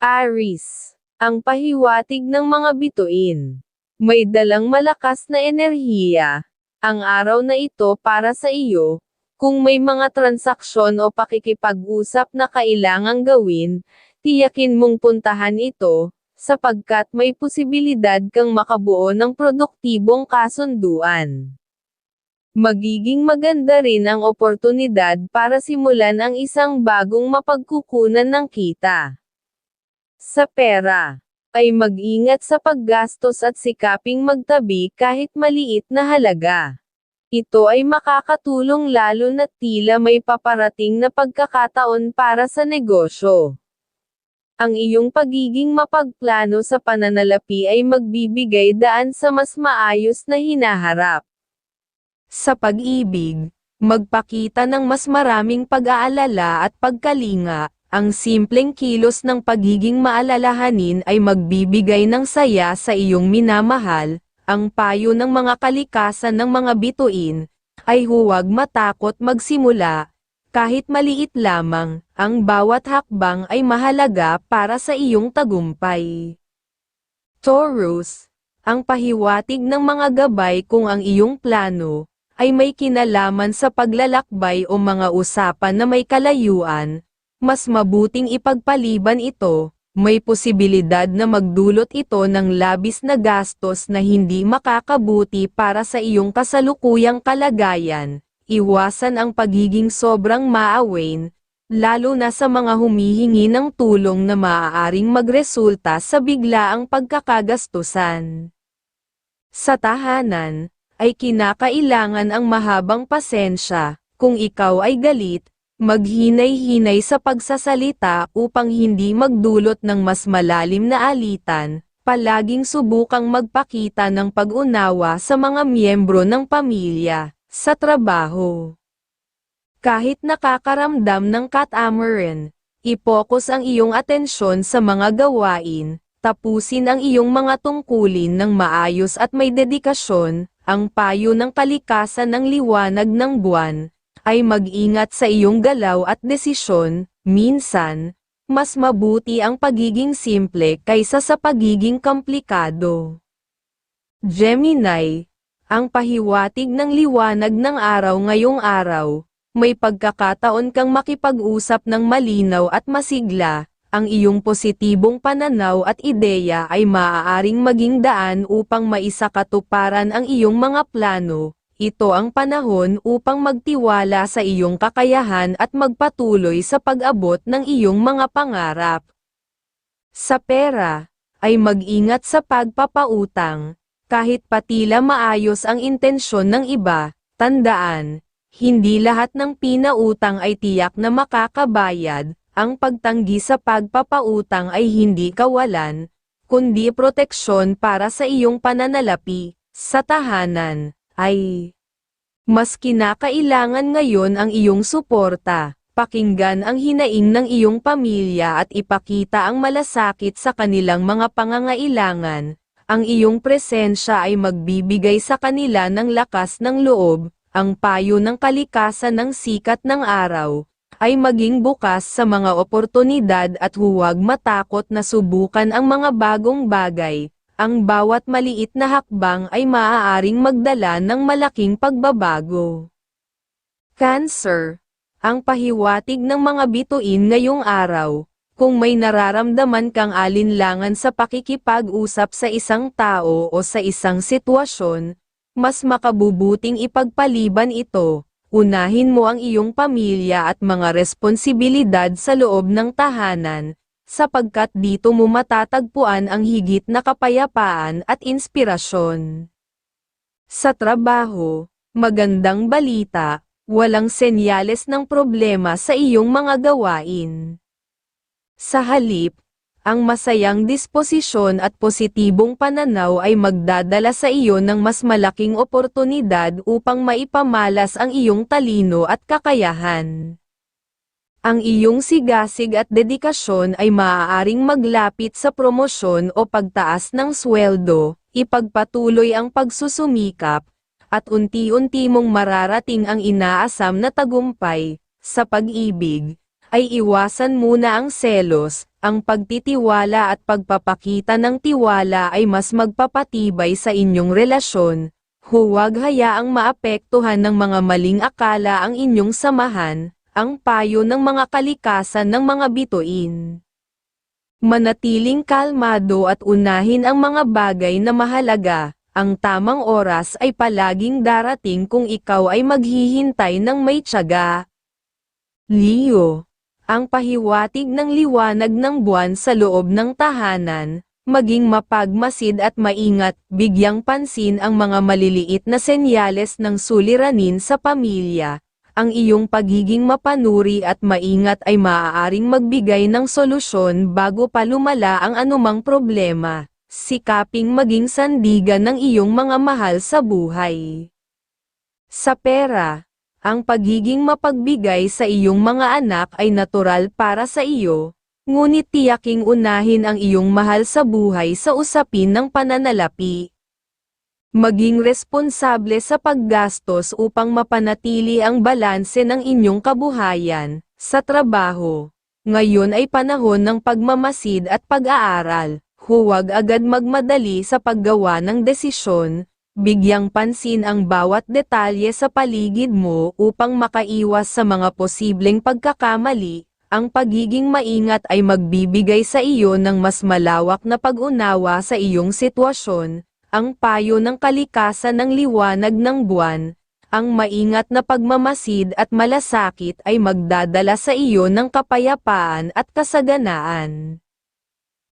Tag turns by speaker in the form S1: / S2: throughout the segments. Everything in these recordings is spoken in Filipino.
S1: Aris, ang pahiwatig ng mga bituin. May dalang malakas na enerhiya. Ang araw na ito para sa iyo, kung may mga transaksyon o pakikipag-usap na kailangang gawin, tiyakin mong puntahan ito, sapagkat may posibilidad kang makabuo ng produktibong kasunduan. Magiging maganda rin ang oportunidad para simulan ang isang bagong mapagkukunan ng kita. Sa pera, ay mag-ingat sa paggastos at sikaping magtabi kahit maliit na halaga. Ito ay makakatulong lalo na tila may paparating na pagkakataon para sa negosyo. Ang iyong pagiging mapagplano sa pananalapi ay magbibigay daan sa mas maayos na hinaharap. Sa pag-ibig, magpakita ng mas maraming pag-aalala at pagkalinga, ang simpleng kilos ng pagiging maalalahanin ay magbibigay ng saya sa iyong minamahal, ang payo ng mga kalikasan ng mga bituin, ay huwag matakot magsimula, kahit maliit lamang, ang bawat hakbang ay mahalaga para sa iyong tagumpay. Taurus, ang pahiwatig ng mga gabay kung ang iyong plano, ay may kinalaman sa paglalakbay o mga usapan na may kalayuan, mas mabuting ipagpaliban ito, may posibilidad na magdulot ito ng labis na gastos na hindi makakabuti para sa iyong kasalukuyang kalagayan, iwasan ang pagiging sobrang maawain, lalo na sa mga humihingi ng tulong na maaaring magresulta sa biglaang pagkakagastusan. Sa tahanan, ay kinakailangan ang mahabang pasensya, kung ikaw ay galit, maghinay-hinay sa pagsasalita upang hindi magdulot ng mas malalim na alitan, palaging subukang magpakita ng pag-unawa sa mga miyembro ng pamilya, sa trabaho. Kahit nakakaramdam ng catamaran, ipokus ang iyong atensyon sa mga gawain, tapusin ang iyong mga tungkulin ng maayos at may dedikasyon, ang payo ng kalikasan ng liwanag ng buwan, ay mag-ingat sa iyong galaw at desisyon, minsan, mas mabuti ang pagiging simple kaysa sa pagiging komplikado. Gemini, ang pahiwatig ng liwanag ng araw ngayong araw, may pagkakataon kang makipag-usap ng malinaw at masigla, ang iyong positibong pananaw at ideya ay maaaring maging daan upang maisakatuparan ang iyong mga plano, ito ang panahon upang magtiwala sa iyong kakayahan at magpatuloy sa pag-abot ng iyong mga pangarap. Sa pera, ay mag-ingat sa pagpapautang, kahit patila maayos ang intensyon ng iba, tandaan, hindi lahat ng pinautang ay tiyak na makakabayad, ang pagtanggi sa pagpapautang ay hindi kawalan, kundi proteksyon para sa iyong pananalapi, sa tahanan ay mas kinakailangan ngayon ang iyong suporta. Pakinggan ang hinaing ng iyong pamilya at ipakita ang malasakit sa kanilang mga pangangailangan. Ang iyong presensya ay magbibigay sa kanila ng lakas ng loob, ang payo ng kalikasan ng sikat ng araw, ay maging bukas sa mga oportunidad at huwag matakot na subukan ang mga bagong bagay, ang bawat maliit na hakbang ay maaaring magdala ng malaking pagbabago. Cancer. Ang pahiwatig ng mga bituin ngayong araw, kung may nararamdaman kang alinlangan sa pakikipag-usap sa isang tao o sa isang sitwasyon, mas makabubuting ipagpaliban ito, unahin mo ang iyong pamilya at mga responsibilidad sa loob ng tahanan, sapagkat dito mo matatagpuan ang higit na kapayapaan at inspirasyon. Sa trabaho, magandang balita, walang senyales ng problema sa iyong mga gawain. Sa halip, ang masayang disposisyon at positibong pananaw ay magdadala sa iyo ng mas malaking oportunidad upang maipamalas ang iyong talino at kakayahan. Ang iyong sigasig at dedikasyon ay maaaring maglapit sa promosyon o pagtaas ng sweldo, ipagpatuloy ang pagsusumikap, at unti-unti mong mararating ang inaasam na tagumpay, sa pag-ibig, ay iwasan muna ang selos, ang pagtitiwala at pagpapakita ng tiwala ay mas magpapatibay sa inyong relasyon, huwag hayaang maapektuhan ng mga maling akala ang inyong samahan, ang payo ng mga kalikasan ng mga bituin. Manatiling kalmado at unahin ang mga bagay na mahalaga, ang tamang oras ay palaging darating kung ikaw ay maghihintay ng may tiyaga. Leo ang pahiwatig ng liwanag ng buwan sa loob ng tahanan, maging mapagmasid at maingat, bigyang pansin ang mga maliliit na senyales ng suliranin sa pamilya. Ang iyong pagiging mapanuri at maingat ay maaaring magbigay ng solusyon bago pa lumala ang anumang problema. Sikaping maging sandigan ng iyong mga mahal sa buhay. Sa pera, ang pagiging mapagbigay sa iyong mga anak ay natural para sa iyo, ngunit tiyaking unahin ang iyong mahal sa buhay sa usapin ng pananalapi. Maging responsable sa paggastos upang mapanatili ang balanse ng inyong kabuhayan, sa trabaho. Ngayon ay panahon ng pagmamasid at pag-aaral, huwag agad magmadali sa paggawa ng desisyon, bigyang pansin ang bawat detalye sa paligid mo upang makaiwas sa mga posibleng pagkakamali, ang pagiging maingat ay magbibigay sa iyo ng mas malawak na pag-unawa sa iyong sitwasyon, ang payo ng kalikasan ng liwanag ng buwan, ang maingat na pagmamasid at malasakit ay magdadala sa iyo ng kapayapaan at kasaganaan.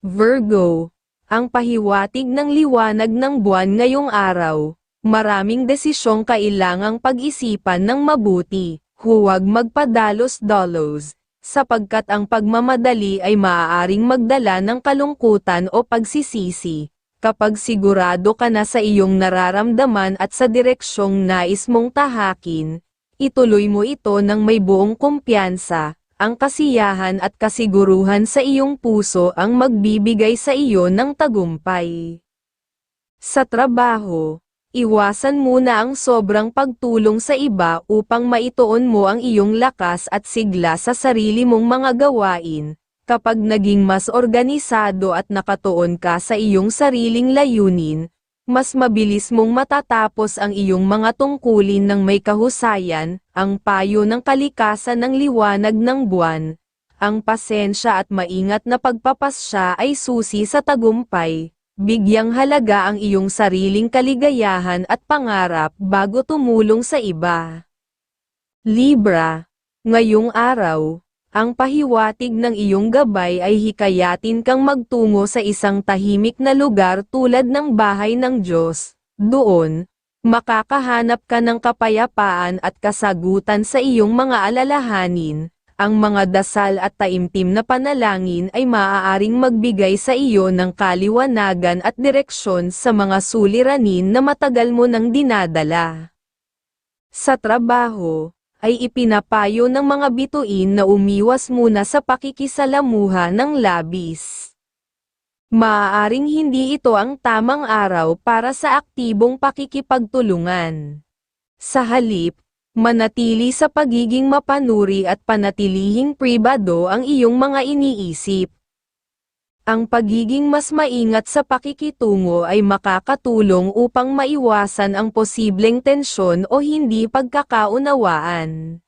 S1: Virgo, ang pahiwatig ng liwanag ng buwan ngayong araw, maraming desisyong kailangang pag-isipan ng mabuti, huwag magpadalos-dalos, sapagkat ang pagmamadali ay maaaring magdala ng kalungkutan o pagsisisi. Kapag sigurado ka na sa iyong nararamdaman at sa direksyong nais mong tahakin, ituloy mo ito ng may buong kumpiyansa, ang kasiyahan at kasiguruhan sa iyong puso ang magbibigay sa iyo ng tagumpay. Sa trabaho, iwasan muna ang sobrang pagtulong sa iba upang maituon mo ang iyong lakas at sigla sa sarili mong mga gawain, kapag naging mas organisado at nakatuon ka sa iyong sariling layunin, mas mabilis mong matatapos ang iyong mga tungkulin ng may kahusayan, ang payo ng kalikasan ng liwanag ng buwan. Ang pasensya at maingat na pagpapasya ay susi sa tagumpay. Bigyang halaga ang iyong sariling kaligayahan at pangarap bago tumulong sa iba. Libra, ngayong araw, ang pahiwatig ng iyong gabay ay hikayatin kang magtungo sa isang tahimik na lugar tulad ng bahay ng Diyos. Doon, makakahanap ka ng kapayapaan at kasagutan sa iyong mga alalahanin. Ang mga dasal at taimtim na panalangin ay maaaring magbigay sa iyo ng kaliwanagan at direksyon sa mga suliranin na matagal mo nang dinadala. Sa trabaho, ay ipinapayo ng mga bituin na umiwas muna sa pakikisalamuha ng labis. Maaaring hindi ito ang tamang araw para sa aktibong pakikipagtulungan. Sa halip, manatili sa pagiging mapanuri at panatilihing pribado ang iyong mga iniisip. Ang pagiging mas maingat sa pakikitungo ay makakatulong upang maiwasan ang posibleng tensyon o hindi pagkakaunawaan.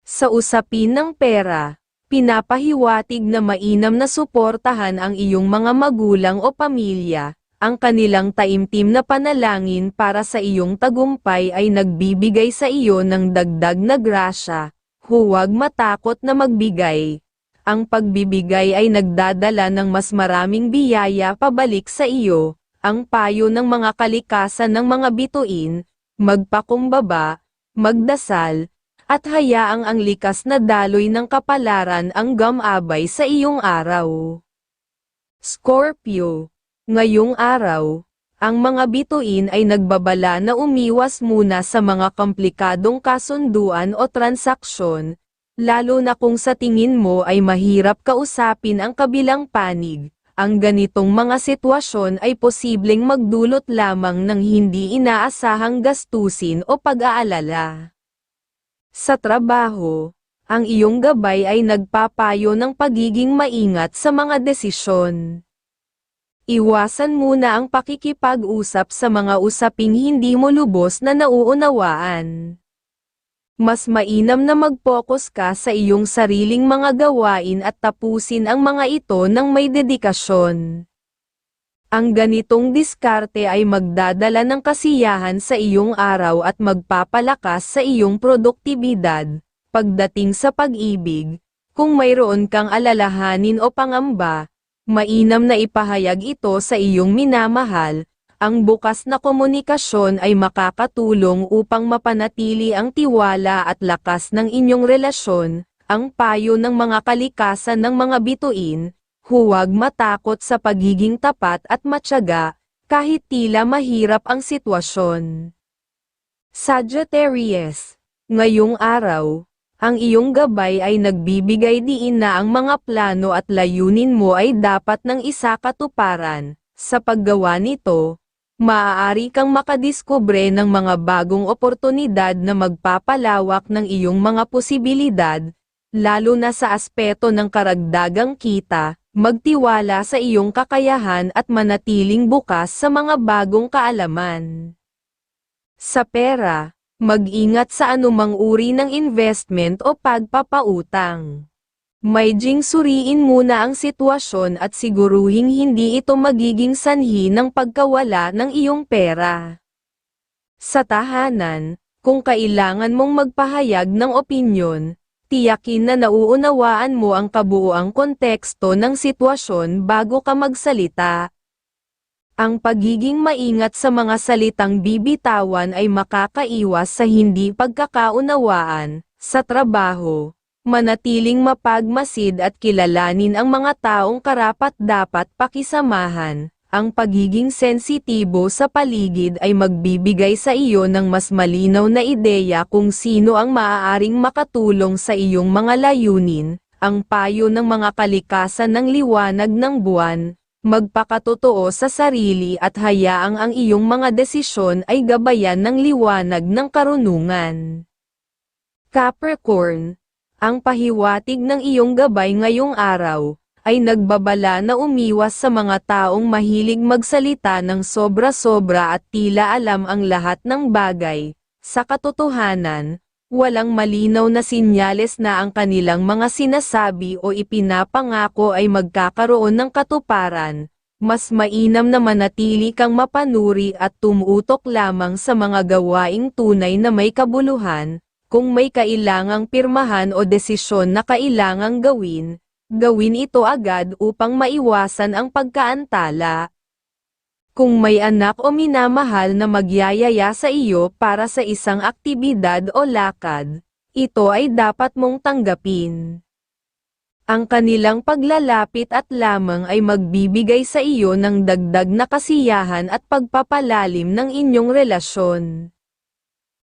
S1: Sa usapin ng pera, pinapahiwatig na mainam na suportahan ang iyong mga magulang o pamilya, ang kanilang taimtim na panalangin para sa iyong tagumpay ay nagbibigay sa iyo ng dagdag na grasya, huwag matakot na magbigay ang pagbibigay ay nagdadala ng mas maraming biyaya pabalik sa iyo, ang payo ng mga kalikasan ng mga bituin, magpakumbaba, magdasal, at hayaang ang likas na daloy ng kapalaran ang gamabay sa iyong araw. Scorpio, ngayong araw, ang mga bituin ay nagbabala na umiwas muna sa mga komplikadong kasunduan o transaksyon, Lalo na kung sa tingin mo ay mahirap kausapin ang kabilang panig, ang ganitong mga sitwasyon ay posibleng magdulot lamang ng hindi inaasahang gastusin o pag-aalala. Sa trabaho, ang iyong gabay ay nagpapayo ng pagiging maingat sa mga desisyon. Iwasan muna ang pakikipag-usap sa mga usaping hindi mo lubos na nauunawaan. Mas mainam na mag-focus ka sa iyong sariling mga gawain at tapusin ang mga ito ng may dedikasyon. Ang ganitong diskarte ay magdadala ng kasiyahan sa iyong araw at magpapalakas sa iyong produktibidad. Pagdating sa pag-ibig, kung mayroon kang alalahanin o pangamba, mainam na ipahayag ito sa iyong minamahal. Ang bukas na komunikasyon ay makakatulong upang mapanatili ang tiwala at lakas ng inyong relasyon. Ang payo ng mga kalikasan ng mga bituin, huwag matakot sa pagiging tapat at matyaga, kahit tila mahirap ang sitwasyon. Sagittarius, ngayong araw, ang iyong gabay ay nagbibigay diin na ang mga plano at layunin mo ay dapat ng isa katuparan. Sa paggawa nito, maaari kang makadiskubre ng mga bagong oportunidad na magpapalawak ng iyong mga posibilidad, lalo na sa aspeto ng karagdagang kita, magtiwala sa iyong kakayahan at manatiling bukas sa mga bagong kaalaman. Sa pera, mag-ingat sa anumang uri ng investment o pagpapautang. May jing suriin muna ang sitwasyon at siguruhing hindi ito magiging sanhi ng pagkawala ng iyong pera. Sa tahanan, kung kailangan mong magpahayag ng opinyon, tiyakin na nauunawaan mo ang kabuuang konteksto ng sitwasyon bago ka magsalita. Ang pagiging maingat sa mga salitang bibitawan ay makakaiwas sa hindi pagkakaunawaan, sa trabaho, manatiling mapagmasid at kilalanin ang mga taong karapat-dapat pakisamahan. Ang pagiging sensitibo sa paligid ay magbibigay sa iyo ng mas malinaw na ideya kung sino ang maaaring makatulong sa iyong mga layunin, ang payo ng mga kalikasan ng liwanag ng buwan, magpakatotoo sa sarili at hayaang ang iyong mga desisyon ay gabayan ng liwanag ng karunungan. Capricorn, ang pahiwatig ng iyong gabay ngayong araw, ay nagbabala na umiwas sa mga taong mahilig magsalita ng sobra-sobra at tila alam ang lahat ng bagay. Sa katotohanan, walang malinaw na sinyales na ang kanilang mga sinasabi o ipinapangako ay magkakaroon ng katuparan. Mas mainam na manatili kang mapanuri at tumutok lamang sa mga gawaing tunay na may kabuluhan, kung may kailangang pirmahan o desisyon na kailangang gawin, gawin ito agad upang maiwasan ang pagkaantala. Kung may anak o minamahal na magyayaya sa iyo para sa isang aktibidad o lakad, ito ay dapat mong tanggapin. Ang kanilang paglalapit at lamang ay magbibigay sa iyo ng dagdag na kasiyahan at pagpapalalim ng inyong relasyon.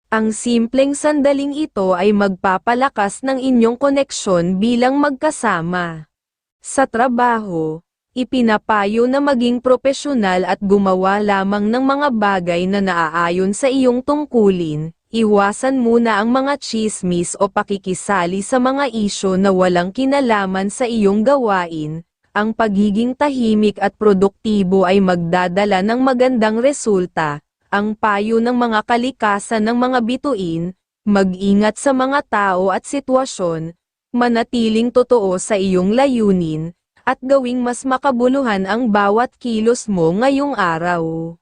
S1: Ang simpleng sandaling ito ay magpapalakas ng inyong koneksyon bilang magkasama. Sa trabaho, ipinapayo na maging propesyonal at gumawa lamang ng mga bagay na naaayon sa iyong tungkulin, iwasan muna ang mga chismis o pakikisali sa mga isyo na walang kinalaman sa iyong gawain, ang pagiging tahimik at produktibo ay magdadala ng magandang resulta, ang payo ng mga kalikasan ng mga bituin, mag-ingat sa mga tao at sitwasyon, manatiling totoo sa iyong layunin, at gawing mas makabuluhan ang bawat kilos mo ngayong araw.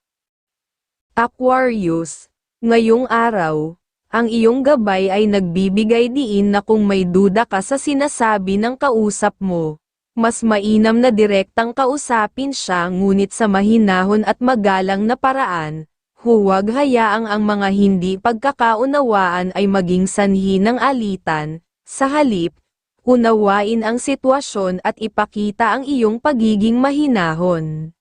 S1: Aquarius, ngayong araw, ang iyong gabay ay nagbibigay diin na kung may duda ka sa sinasabi ng kausap mo, mas mainam na direktang kausapin siya ngunit sa mahinahon at magalang na paraan, Huwag hayaang ang mga hindi pagkakaunawaan ay maging sanhi ng alitan, sa halip, unawain ang sitwasyon at ipakita ang iyong pagiging mahinahon.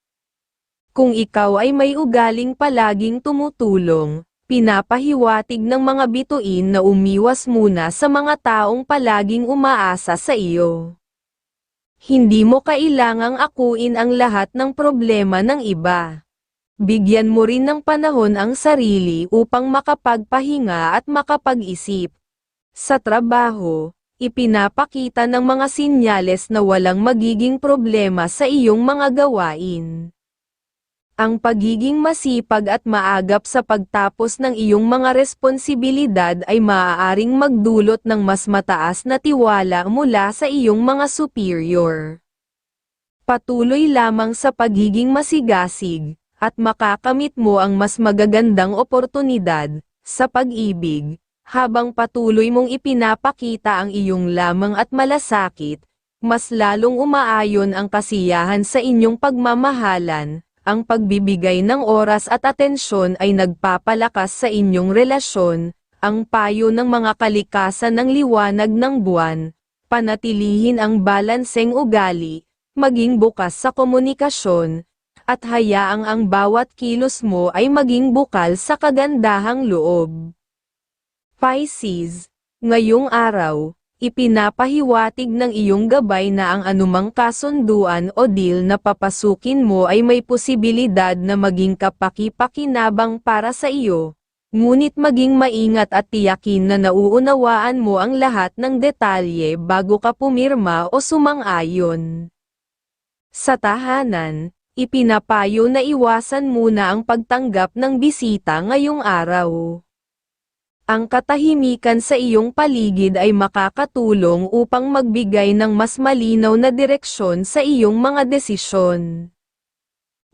S1: Kung ikaw ay may ugaling palaging tumutulong, pinapahiwatig ng mga bituin na umiwas muna sa mga taong palaging umaasa sa iyo. Hindi mo kailangang akuin ang lahat ng problema ng iba. Bigyan mo rin ng panahon ang sarili upang makapagpahinga at makapag-isip. Sa trabaho, ipinapakita ng mga sinyales na walang magiging problema sa iyong mga gawain. Ang pagiging masipag at maagap sa pagtapos ng iyong mga responsibilidad ay maaaring magdulot ng mas mataas na tiwala mula sa iyong mga superior. Patuloy lamang sa pagiging masigasig, at makakamit mo ang mas magagandang oportunidad, sa pag-ibig, habang patuloy mong ipinapakita ang iyong lamang at malasakit, mas lalong umaayon ang kasiyahan sa inyong pagmamahalan, ang pagbibigay ng oras at atensyon ay nagpapalakas sa inyong relasyon, ang payo ng mga kalikasan ng liwanag ng buwan, panatilihin ang balanseng ugali, maging bukas sa komunikasyon, at hayaang ang bawat kilos mo ay maging bukal sa kagandahang loob. Pisces, ngayong araw, ipinapahiwatig ng iyong gabay na ang anumang kasunduan o deal na papasukin mo ay may posibilidad na maging kapaki-pakinabang para sa iyo. Ngunit maging maingat at tiyakin na nauunawaan mo ang lahat ng detalye bago ka pumirma o sumang-ayon. Sa tahanan, ipinapayo na iwasan muna ang pagtanggap ng bisita ngayong araw. Ang katahimikan sa iyong paligid ay makakatulong upang magbigay ng mas malinaw na direksyon sa iyong mga desisyon.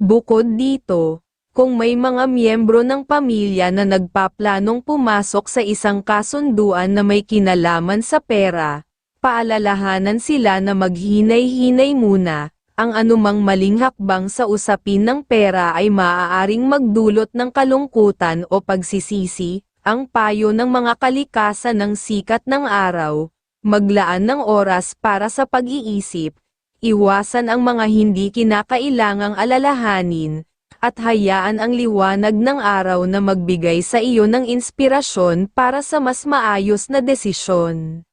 S1: Bukod dito, kung may mga miyembro ng pamilya na nagpaplanong pumasok sa isang kasunduan na may kinalaman sa pera, paalalahanan sila na maghinay-hinay muna, ang anumang maling hakbang sa usapin ng pera ay maaaring magdulot ng kalungkutan o pagsisisi, ang payo ng mga kalikasan ng sikat ng araw, maglaan ng oras para sa pag-iisip, iwasan ang mga hindi kinakailangang alalahanin, at hayaan ang liwanag ng araw na magbigay sa iyo ng inspirasyon para sa mas maayos na desisyon.